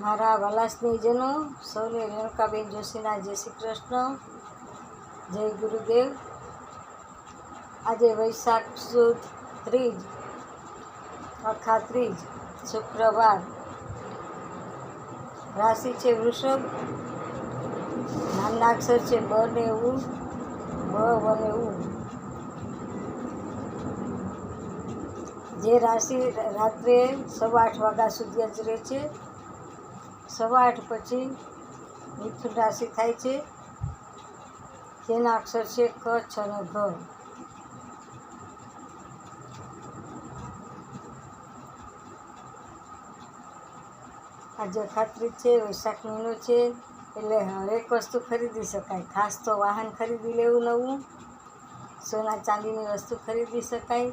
મારા વાલા સ્નેહીજનો સૌને રેણુકાબેન જોશીના જય શ્રી કૃષ્ણ, જય ગુરુદેવ. આજે વૈશાખ સુદ ત્રીજ અખા ત્રીજ શુક્રવાર. રાશિ છે વૃષભ નાના અક્ષર છે બ ને ઉ, બ અને ઉ. જે રાશિ રાત્રે સવા આઠ વાગ્યા સુધી જ રહે છે. સવા આઠ પછી મિથુન રાશિ થાય છે. જેના અક્ષર છે ક, છ અને ઘ. આજે ખાતરી છે, વૈશાખ મહિનો છે, એટલે હરેક વસ્તુ ખરીદી શકાય. ખાસ તો વાહન ખરીદી લેવું નવું. સોના ચાંદીની વસ્તુ ખરીદી શકાય.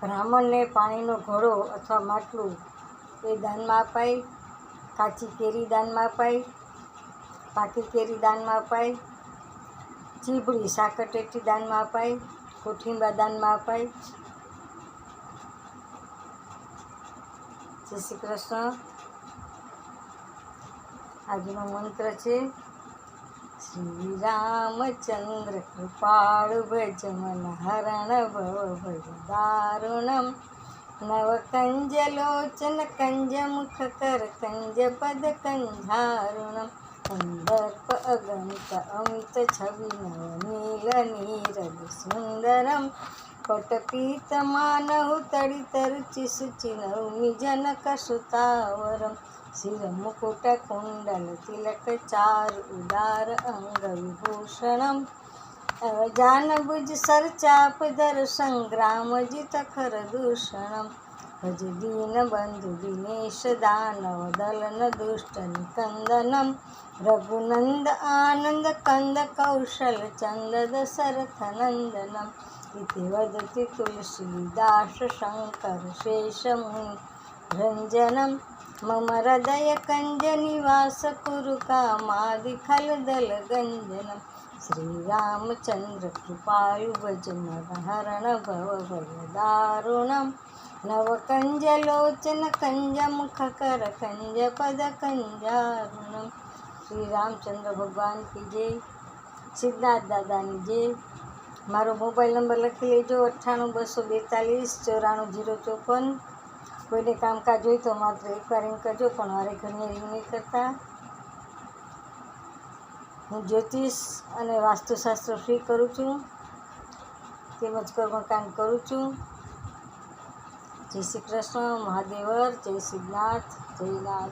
બ્રાહ્મણને પાણીનો ઘડો અથવા માટલું એ દાનમાં અપાય, કાચી કેરી દાનમાં અપાય, પાકી કેરી દાનમાં અપાય, ચીબડી સાકરટેટી દાનમાં અપાય કોઠીંબા દાનમાં અપાય. જય શ્રી કૃષ્ણ. આજનો મંત્ર છે श्रीरामचन्द्रकृपाळभनहरणदारुणं नवकञ्जलोचन कञ्जमुखकर कञ्जपदकञ्जारुणं कन्दक अगन्त अंत छवि नव नील नीरसुन्दरम् ಪಟಪೀತಮಾನವು ತಡಿತರುಚಿ ಶುಚಿನವು ನಿಜನಕ ಸುತಾವರಂ కుండల తిలక చారు ఉదార అంగ విభూషణం జానభుజ సరచాపదర సంగ్రామజిత ఖర దూషణం. భజ దీనబంధు దినేశ దానవదలన దుష్ట నికందనం. రఘునంద ఆనంద కంద కౌశల చందద శరథనందనం ઉદાર અંગ વિભૂષણમ જાનભુજ સરચાપ ધર સંગ્રામ જીત ખર દૂષણમ ભજ દીન બંધુ દિનેશ દાનવ દલન દુષ્ટ નિકંદનમ રઘુનંદ આનંદ કંદ કૌશલ ચંદ દશરથ નંદનમ इति वदति तुलसीदास शङ्कर शेषमुनि रञ्जनं मम हृदयकञ्जनिवास कुरु कामादिखलदलगञ्जनं श्रीरामचन्द्रकृपालु भज हरण भव भयदारुणं नवकञ्जलोचन कञ्जमुखकर कञ्जपदकञ्जारुणं શ્રીરામચંદ્ર ભગવાન કી જય સિદ્ધાર્થ દાદાની જય મારો મોબાઈલ નંબર લખી લેજો, અઠ્ઠાણું, બસો બેતાલીસ, ચોરાણું, જીરો, ચોપન. કોઈને કામકાજ હોય તો માત્ર એકવાર રિંગ કરજો, પણ મારે ઘણી રિંગ નહીં કરતા. હું જ્યોતિષ અને વાસ્તુશાસ્ત્ર ફ્રી કરું છું. તેમજ કર્મકાંડ કરું છું. જય શ્રી કૃષ્ણ, મહાદેવર, જય શ્રીનાથ જય નાથ.